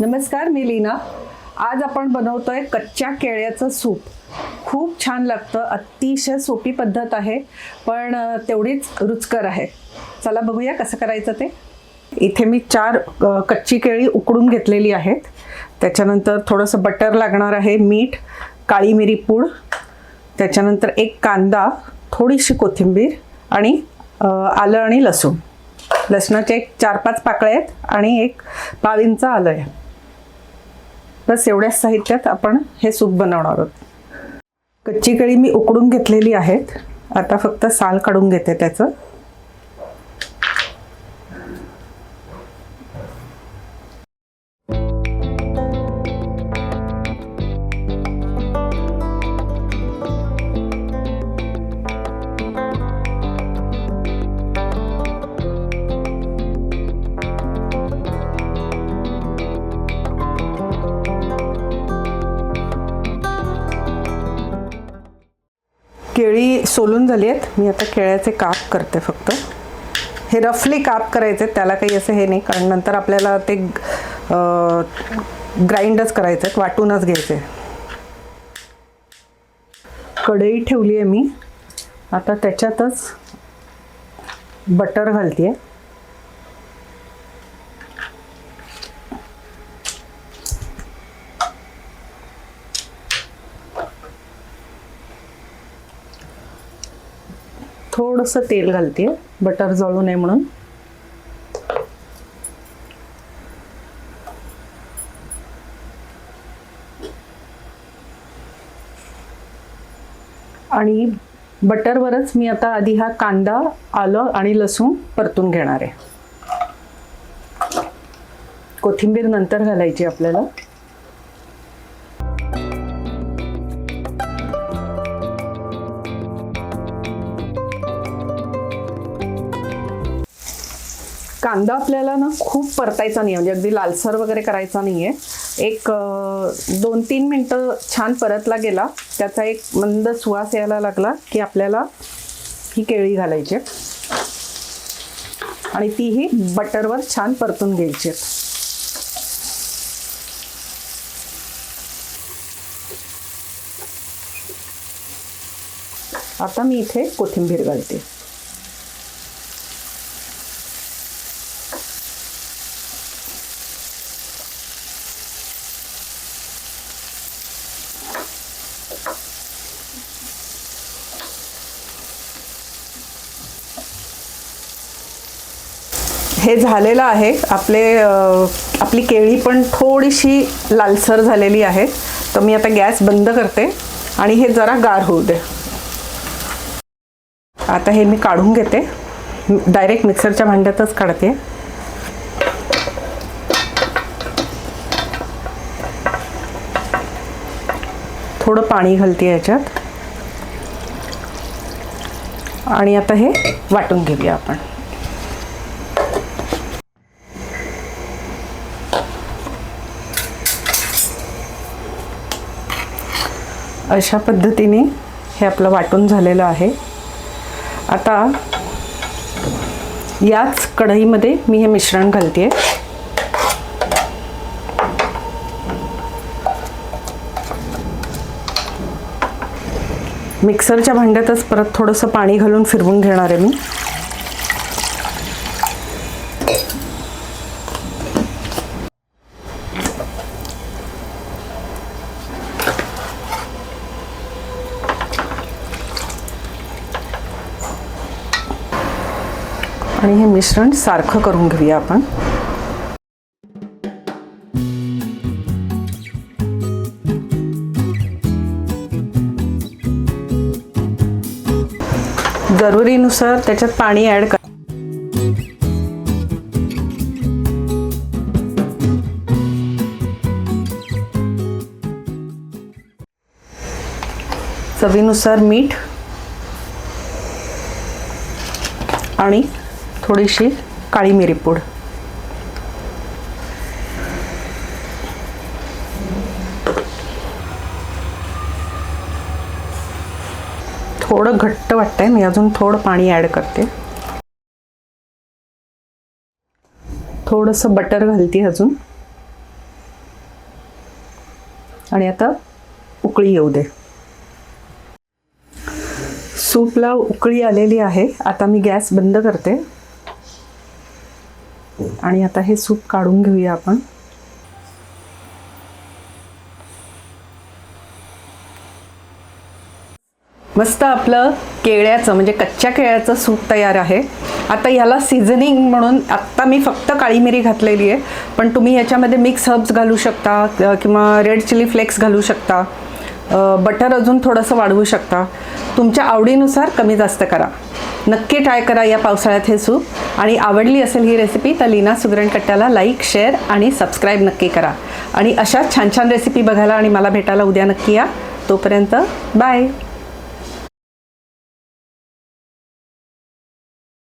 नमस्कार मी लीना. आज आपण बनवतोय कच्च्या केळ्याचं सूप. खूप छान लागतं अतिशय सोपी पद्धत आहे पण तेवढीच रुचकर आहे. चला बघूया कसं करायचं ते. इथे मी चार कच्ची केळी उकडून घेतलेली आहेत. त्याच्यानंतर थोडंसं बटर लागणार आहे मीठ काळी मिरी पूड. त्याच्यानंतर एक कांदा थोडीशी कोथिंबीर आणि आलं आणि लसूण. लसणाचे एक चार पाच पाकळे आहेत आणि एक पाळींचं आलं आहे. बस एवढ्याच साहित्यात आपण हे सूप बनवणार आहोत. कच्ची केळी मी उकडून घेतलेली आहेत. आता फक्त साल काढून घेते त्याचं. केळी सोलून झाली आहेत. मी आता केळ्याचे काप करते फक्त. हे रफली काप करायचे त्याला काही असं हे नाही कारण नंतर आपल्याला ते ग्राइंडच करायचे आहेत वाटूनच घ्यायचे कढई ठेवली आहे मी. आता त्याच्यातच बटर घालते आहे थोडंसं तेल घालते. बटर जळू नये म्हणून. आणि बटरवरच मी आता आधी हा कांदा आलं आणि लसूण परतून घेणार आहे. कोथिंबीर नंतर घालायची आपल्याला. कांदा आपल्याला ना खूप परतायचा नाही म्हणजे अगदी लालसर वगैरे करायचा नाही आहे एक दोन तीन मिनटं छान परतला गेला. त्याचा एक मंद सुवास यायला लागला की आपल्याला ही केळी घालायची आणि तीही बटरवर छान परतून घ्यायची आहेत. आता मी इथे कोथिंबीर घालते. हे झालेलं आहे. आपले आपली केळी पण थोडीशी लालसर झालेली आहे. तर मी आता गॅस बंद करते आणि हे जरा गार होऊ दे. आता हे मी काढून घेते. डायरेक्ट मिक्सरच्या भांड्यातच काढते. थोडं पाणी घालते याच्यात. आणि आता हे वाटून घेऊया आपण. अशा पद्धतीने हे आपलं वाटून झालेलं आहे. आता याच कढईमध्ये मी हे मिश्रण घालते मिक्सरच्या भांड्यातच परत थोडंसं पाणी घालून फिरवून घेणार आहे मी आणि हे मिश्रण सारखं करून घेऊया आपण. जरुरीनुसार त्याच्यात पाणी ॲड कर. चवीनुसार मीठ आणि थोडीशी काळी मिरी पूड. थोडं घट्ट वाटतंय मी अजून थोडं पाणी ॲड करते. थोडंसं बटर घालते अजून. आणि आता उकळी येऊ दे. सूपला उकळी आलेली आहे. आता मी गॅस बंद करते. हो. आणि आता हे सूप काढून घेऊया आपण. मस्त आपलं केळ्याचं म्हणजे कच्च्या केळ्याचं सूप तयार आहे. आता ह्याला सीझनिंग म्हणून आत्ता मी फक्त काळी मिरी घातलेली आहे. पण तुम्ही ह्याच्यामध्ये मिक्स हर्ब्स घालू शकता किंवा रेड चिली फ्लेक्स घालू शकता. बटर अजून थोडंसं वाढवू शकता. तुमच्या आवडीनुसार कमी जास्त करा. नक्की ट्राय करा या पावसाळ्यात हे सूप. आणि आवडली असेल ही रेसिपी तर लीना सुगरण कट्ट्याला लाईक शेअर आणि सबस्क्राईब नक्की करा. आणि अशाच छान छान रेसिपी बघायला आणि मला भेटायला उद्या नक्की या. तोपर्यंत बाय